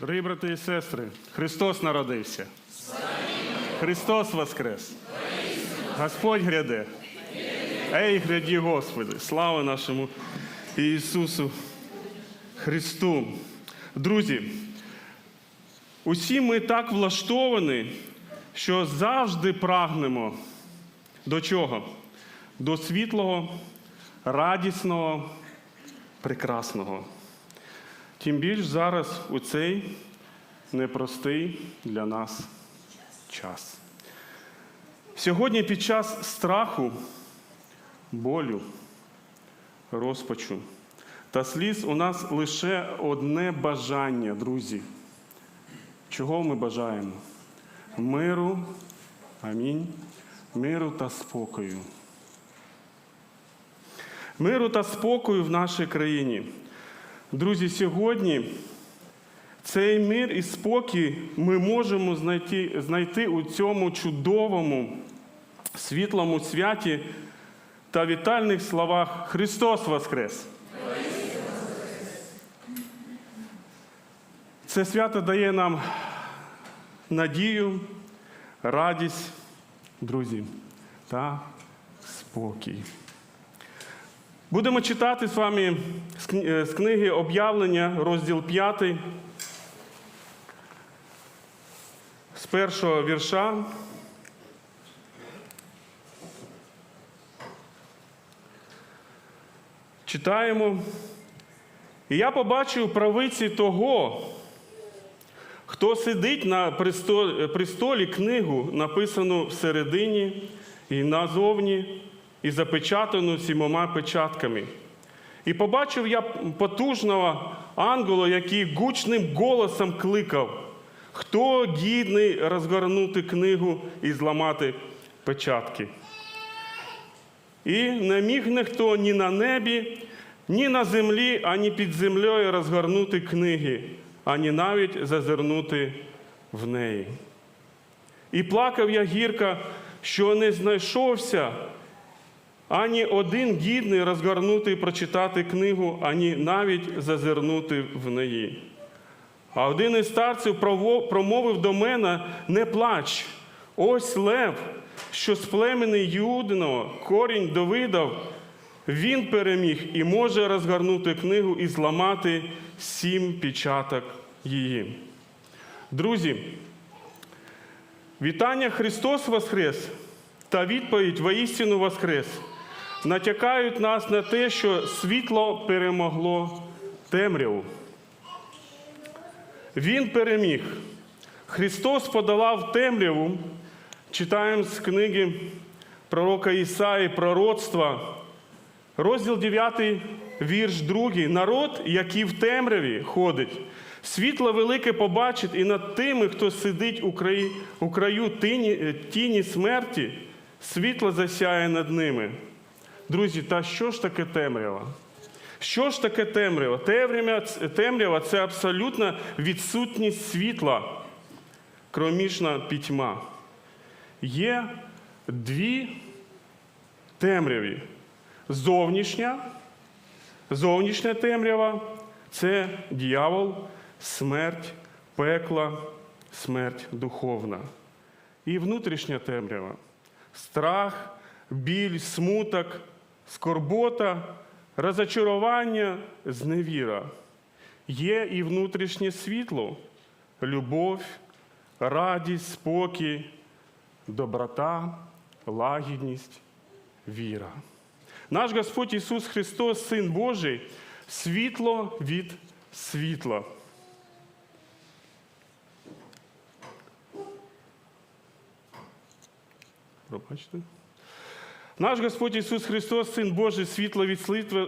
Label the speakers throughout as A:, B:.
A: Дорогі брати і сестри, Христос народився. Христос воскрес. Господь гряде. Ей, гряді, Господи, слава нашому Ісусу Христу. Друзі, усі ми так влаштовані, що завжди прагнемо до чого? До світлого, радісного, прекрасного. Тим більш зараз у цей непростий для нас час. Сьогодні під час страху, болю, розпачу та сліз у нас лише одне бажання, друзі. Чого ми бажаємо? Миру, амінь, миру та спокою. Миру та спокою в нашій країні. Друзі, сьогодні цей мир і спокій ми можемо знайти, знайти у цьому чудовому, світлому святі та вітальних словах Христос Воскрес! Це свято дає нам надію, радість, друзі, та спокій. Будемо читати з вами е, з книги Об'явлення, розділ 5, з першого вірша. Читаємо. І я побачив правиці того, хто сидить на престолі книгу, написану всередині і назовні, і запечатану сімома печатками. І побачив я потужного ангела, який гучним голосом кликав, хто гідний розгорнути книгу і зламати печатки. І не міг ніхто ні на небі, ні на землі, ані під землею розгорнути книги, ані навіть зазирнути в неї. І плакав я гірко, що не знайшовся ані один гідний розгорнути і прочитати книгу, ані навіть зазирнути в неї. А один із старців промовив до мене: не плач, ось лев, що з племени Юдиного, корінь Давидов, він переміг і може розгорнути книгу і зламати сім печаток її. Друзі, вітання Христос Воскрес та відповідь воістину Воскрес натякають нас на те, що світло перемогло темряву. Він переміг. Христос подолав темряву. Читаємо з книги пророка Ісаї, пророцтва, розділ 9, вірш 2. Народ, який в темряві ходить, світло велике побачить, і над тими, хто сидить у краї, у краю тіні, тіні смерті, світло засяє над ними. Друзі, та що ж таке темрява? Що ж таке темрява? Темрява, це абсолютна відсутність світла, кромішна пітьма. Є дві темряві. Зовнішня, зовнішня темрява це дьявол, смерть, пекла, смерть духовна. І внутрішня темрява страх, біль, смуток, скорбота, розочарування, зневіра. Є і внутрішнє світло, любов, радість, спокій, доброта, лагідність, віра. Наш Господь Ісус Христос, Син Божий, світло від світла. Пробачте. Наш Господь Ісус Христос, Син Божий, світло від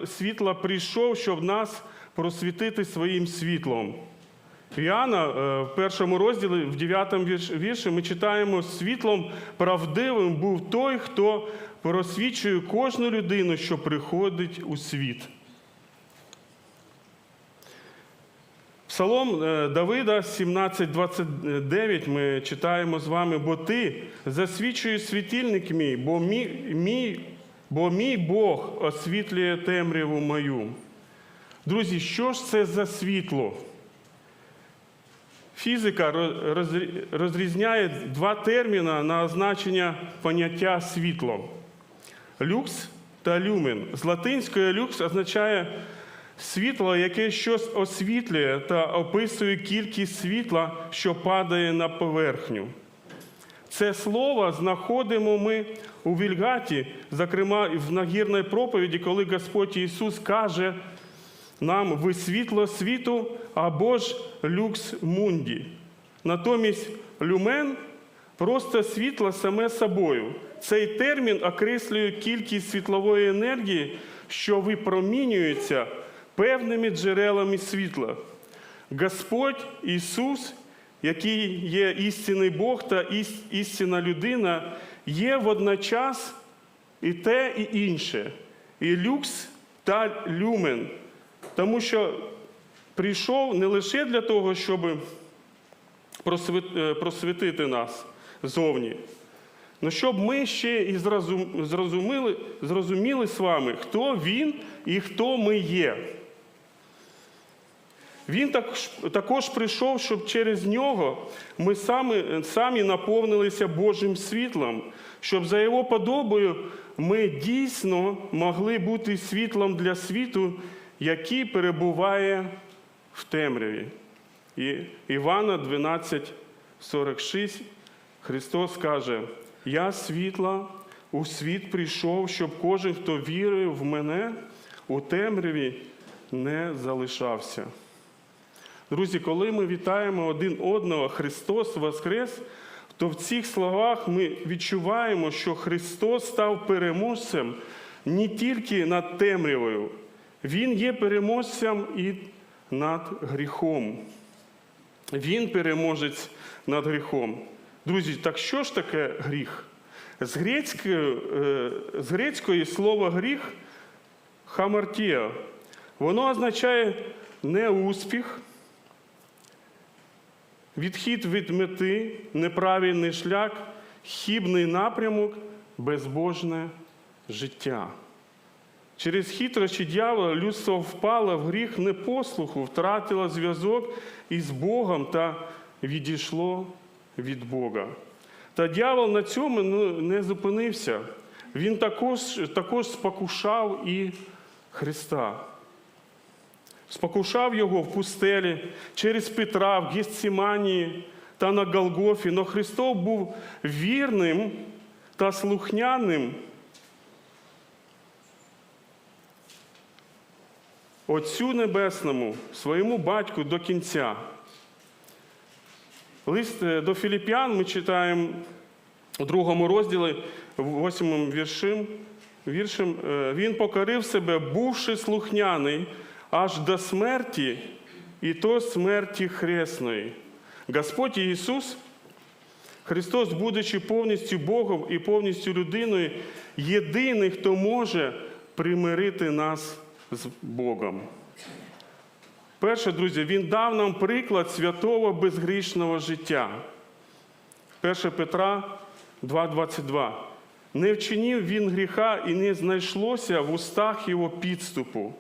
A: світла, прийшов, щоб нас просвітити своїм світлом. Іоанна е, в першому розділі, в 9 вірш- вірші, ми читаємо: світлом правдивим був той, хто просвічує кожну людину, що приходить у світ. Псалом е, Давида 17,29 ми читаємо з вами, бо ти засвічуєш світильник мій, бо мій, мій, бо мій Бог освітлює темряву мою. Друзі, що ж це за світло? Фізика розрізняє два терміни на означення поняття світло люкс та люмен. З латинської люкс означає світло, яке щось освітлює та описує кількість світла, що падає на поверхню. Це слово знаходимо ми у Вільгаті, зокрема в нагірній проповіді, коли Господь Ісус каже нам ви світло світу або ж люкс мунді. Натомість люмен просто світло саме собою. Цей термін окреслює кількість світлової енергії, що випромінюється певними джерелами світла. Господь Ісус, який є істинний Бог та істинна людина, є водночас і те, і інше, і люкс та люмен. Тому що прийшов не лише для того, щоб е, просвітити нас зовні, але щоб ми ще і зрозуміли, зрозуміли з вами, хто він і хто ми є. Він також, прийшов, щоб через нього ми самі, самі наповнилися Божим світлом, щоб за його подобою ми дійсно могли бути світлом для світу, який перебуває в темряві. І Івана 12,46 Христос каже: Я світла, у світ прийшов, щоб кожен, хто вірив в мене, у темряві не залишався. Друзі, коли ми вітаємо один одного Христос Воскрес, то в цих словах ми відчуваємо, що Христос став переможцем не тільки над темрявою, Він є переможцем і над гріхом. Він переможець над гріхом. Друзі, так що ж таке гріх? З грецької, е, з грецької слово гріх хамартія. Воно означає неуспіх, відхід від мети, неправильний шлях, хібний напрямок, безбожне життя. Через хитрощі дьявола людство впало в гріх непослуху, втратило зв'язок із Богом та відійшло від Бога. Та дьявол на цьому не зупинився. Він також, також спокушав і Христа. Спокушав його в пустелі через Петра, в Гестсіманії та на Голгофі. Но Христос був вірним та слухняним Отцю Небесному, своєму батьку до кінця. Лист е, до Філіп'ян ми читаємо у другому розділі, в восьмому віршим, віршем, е, він покорив себе, бувши слухняний аж до смерті, і то смерті хресної. Господь Ісус, Христос, будучи повністю Богом і повністю людиною, єдиний, хто може примирити нас з Богом. Перше, друзі, Він дав нам приклад святого безгрішного життя. 1 Петра 2,22. Не вчинив він гріха і не знайшлося в устах його підступу.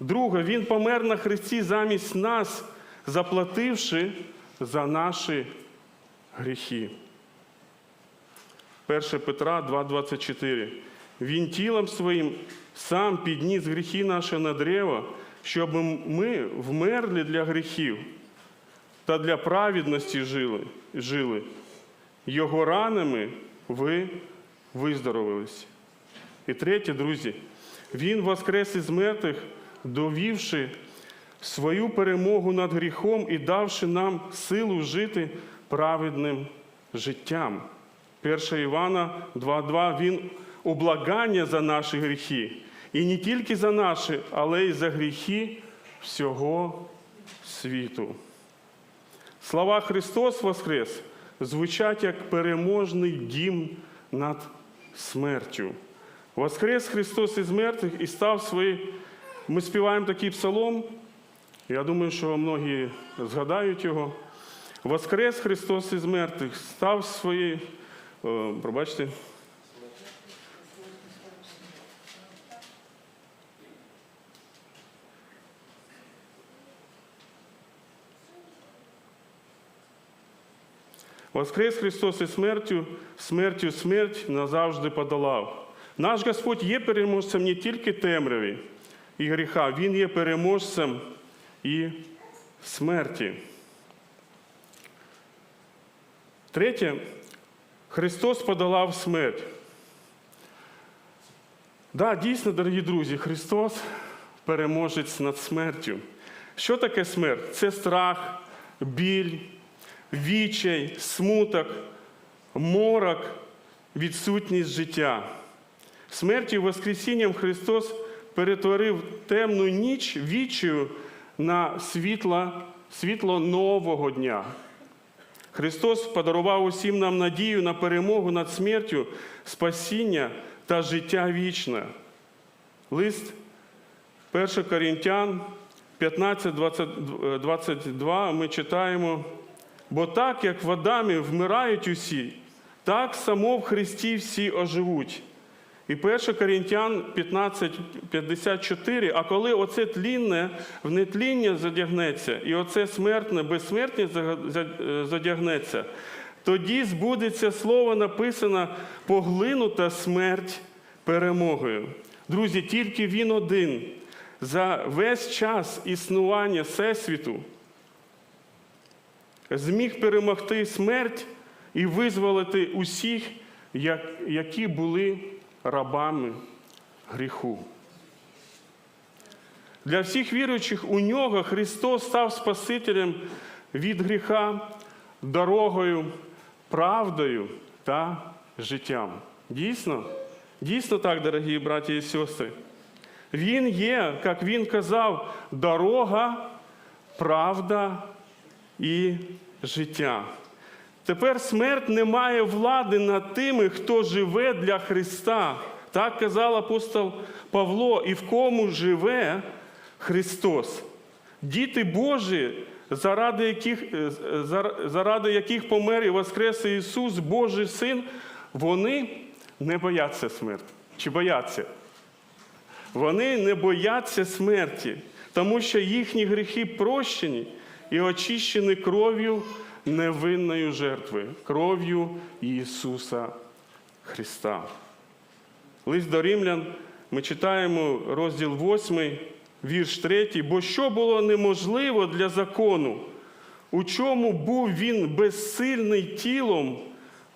A: Друге, він помер на хресті замість нас, заплативши за наші гріхи. 1 Петра 2,24. Він тілом своїм сам підніс гріхи наші на древо, щоб ми вмерли для гріхів та для праведності жили. жили. Його ранами ви виздоровились. І третє, друзі, Він воскрес із мертвих, довівши свою перемогу над гріхом і давши нам силу жити праведним життям. 1 Івана 2,2 Він облагання за наші гріхи. І не тільки за наші, але й за гріхи всього світу. Слова Христос Воскрес звучать як переможний дім над смертю. Воскрес Христос із мертвих і став свої. Ми співаємо такий псалом. Я думаю, що многі згадають його. Воскрес Христос із мертвих, став свої. Пробачте. Воскрес Христос і смертю, смертю смерть назавжди подолав. Наш Господь є переможцем не тільки темряві і гріха, Він є переможцем і смерті. Третє, Христос подолав смерть. Да, дійсно, дорогі друзі, Христос переможець над смертю. Що таке смерть? Це страх, біль, відчай, смуток, морок, відсутність життя. Смертю і Воскресінням Христос перетворив темну ніч відчаю на світло, світло нового дня. Христос подарував усім нам надію на перемогу над смертю, спасіння та життя вічне. Лист 1 Корінтян 15, 20, 22 ми читаємо, бо так, як в Адамі вмирають усі, так само в Христі всі оживуть. І 1 Корінтян 15, 54, а коли оце тлінне в нетління задягнеться, і оце смертне, безсмертне задягнеться, тоді збудеться слово написано поглинута смерть перемогою. Друзі, тільки він один за весь час існування Всесвіту зміг перемогти смерть і визволити усіх, які були рабами гріху. Для всіх віруючих у нього Христос став Спасителем від гріха, дорогою, правдою та життям. Дійсно? Дійсно так, дорогі браті і сестри. Він є, як він казав, дорога, правда і життя. Тепер смерть не має влади над тими, хто живе для Христа. Так казав апостол Павло, і в кому живе Христос. Діти Божі, заради яких, е, заради яких помер і воскрес Ісус, Божий Син, вони не бояться смерті. Чи бояться? Вони не бояться смерті, тому що їхні гріхи прощені і очищені кров'ю невинної жертви, кров'ю Ісуса Христа. Лист до Римлян ми читаємо розділ 8, вірш 3. Бо що було неможливо для закону, у чому був він безсильний тілом,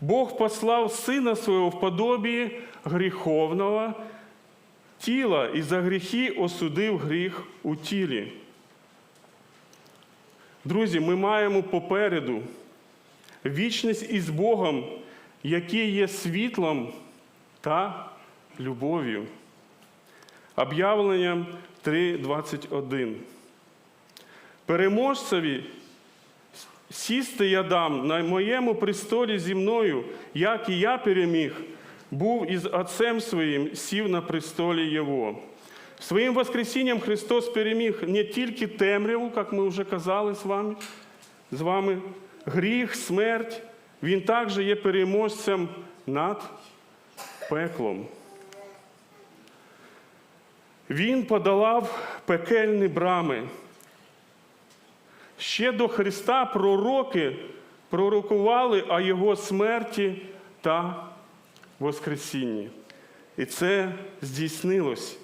A: Бог послав Сина Свого в подобі гріховного тіла і за гріхи осудив гріх у тілі. Друзі, ми маємо попереду вічність із Богом, який є світлом та любов'ю. Об'явлення 3.21. Переможцеві сісти я дам на моєму престолі зі мною, як і я переміг, був із Отцем своїм, сів на престолі Його. Своїм Воскресінням Христос переміг не тільки темряву, як ми вже казали з вами, з вами гріх, смерть. Він також є переможцем над пеклом. Він подолав пекельні брами. Ще до Христа пророки пророкували о Його смерті та Воскресінні. І це здійснилось.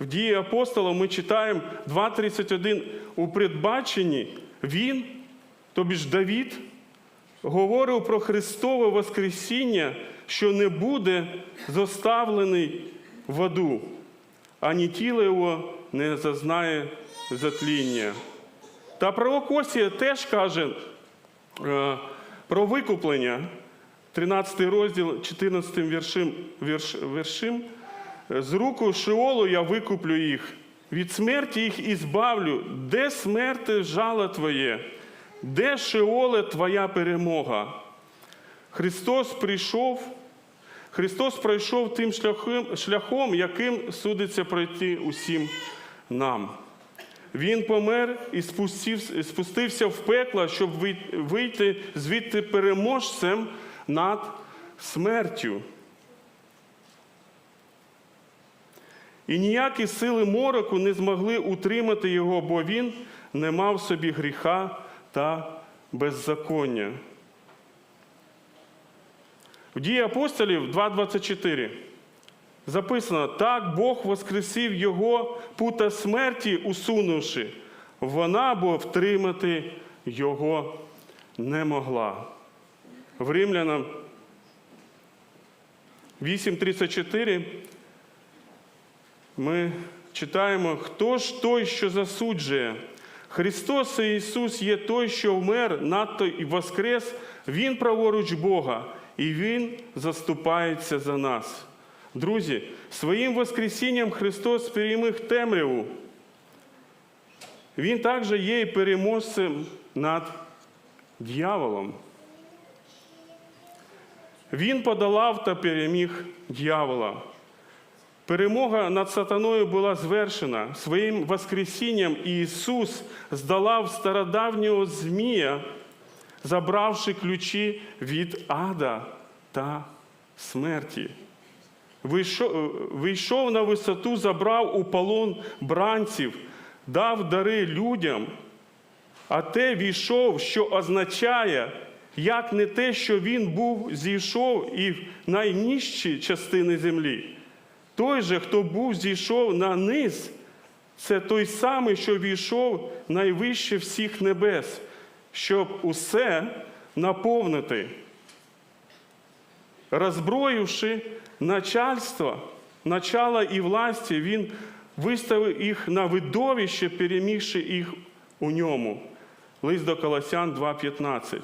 A: В дії апостола ми читаємо 2.31. У предбаченні він, тобі ж Давід, говорив про Христове Воскресіння, що не буде зоставлений в аду, ані тіло його не зазнає затління. Та пророк Осія теж каже е, про викуплення, 13 розділ, 14 віршим, вірш, віршим. З руку Шеолу я викуплю їх, від смерті їх ізбавлю. Де смерти жало Твоє? Де Шеоле Твоя перемога? Христос прийшов, Христос пройшов тим шляхом, шляхом, яким судиться пройти усім нам. Він помер і спустився в пекло, щоб вийти звідти переможцем над смертю. І ніякі сили мороку не змогли утримати його, бо він не мав собі гріха та беззаконня. В дії апостолів 2.24 записано: так Бог воскресив його пута смерті, усунувши, вона бо втримати його не могла. В Римлянам 8.34 ми читаємо, хто ж той, що засуджує? Христос і Ісус є той, що вмер, надто і воскрес, Він праворуч Бога, і Він заступається за нас. Друзі, своїм Воскресінням Христос переміг темряву. Він також є і переможцем над дьяволом. Він подолав та переміг дьявола. Перемога над сатаною була звершена. Своїм Воскресінням Ісус здолав стародавнього Змія, забравши ключі від ада та смерті. Вийшов, на висоту, забрав у полон бранців, дав дари людям, а те війшов, що означає, як не те, що він був зійшов і в найнижчі частини землі. Той же, хто був зійшов на низ, це той самий, що війшов найвище всіх небес, щоб усе наповнити, роззброївши начальство, начала і власті, він виставив їх на видовище, перемігши їх у ньому. Лист до Колосян 2,15.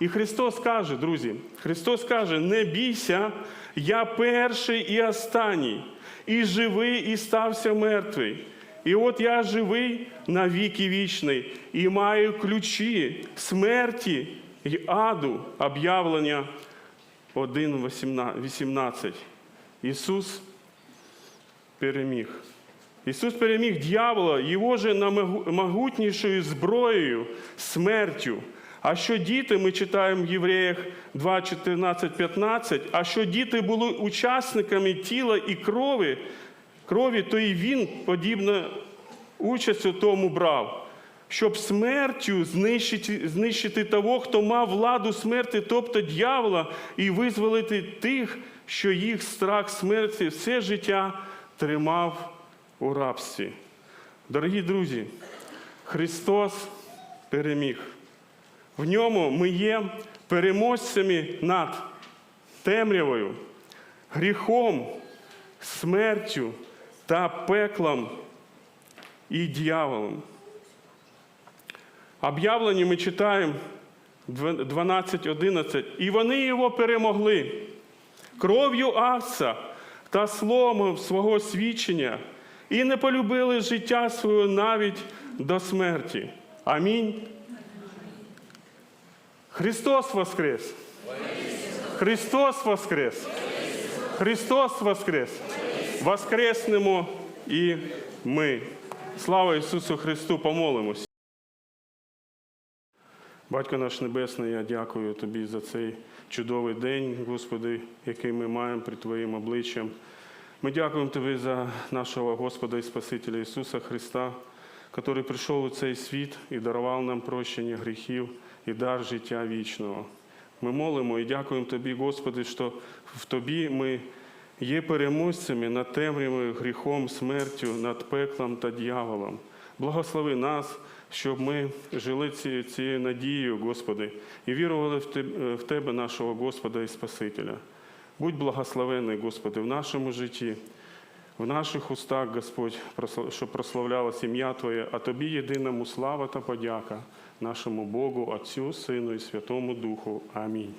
A: І Христос каже, друзі, Христос каже: не бійся, я перший і останній, і живий, і стався мертвий. І от я живий на віки вічний, і маю ключі смерті й аду, об'явлення 1.18. Ісус переміг. Ісус переміг дьявола, його же могутнішою зброєю, смертю. А що діти, ми читаємо в Євреях 2, 14, 15, а що діти були учасниками тіла і крові, крові, то і він подібно участь у тому брав, щоб смертю знищити, знищити того, хто мав владу смерти, тобто дьявола, і визволити тих, що їх страх смерті все життя тримав у рабстві. Дорогі друзі, Христос переміг. В ньому ми є переможцями над темрявою, гріхом, смертю та пеклом і дьяволом. Об'явлені ми читаємо 12.11. І вони його перемогли кров'ю Акса та сломом свого свідчення, і не полюбили життя своє навіть до смерті. Амінь. Христос Воскрес! Христос Воскрес! Христос Воскрес! Воскреснемо і ми. Слава Ісусу Христу! Помолимось. Батько наш Небесний, я дякую Тобі за цей чудовий день, Господи, який ми маємо при Твоїм обличчям. Ми дякуємо Тобі за нашого Господа і Спасителя Ісуса Христа, який прийшов у цей світ і дарував нам прощення гріхів і дар життя вічного. Ми молимо і дякуємо Тобі, Господи, що в Тобі ми є переможцями над темрявою, гріхом, смертю, над пеклом та дьяволом. Благослови нас, щоб ми жили ці- цією надією, Господи, і вірували в Тебе, нашого Господа і Спасителя. Будь благословений, Господи, в нашому житті, в наших устах, Господь, щоб прославлялась ім'я Твоє, а Тобі єдиному слава та подяка, нашому Богу, Отцю, Сину і Святому Духу. Амінь.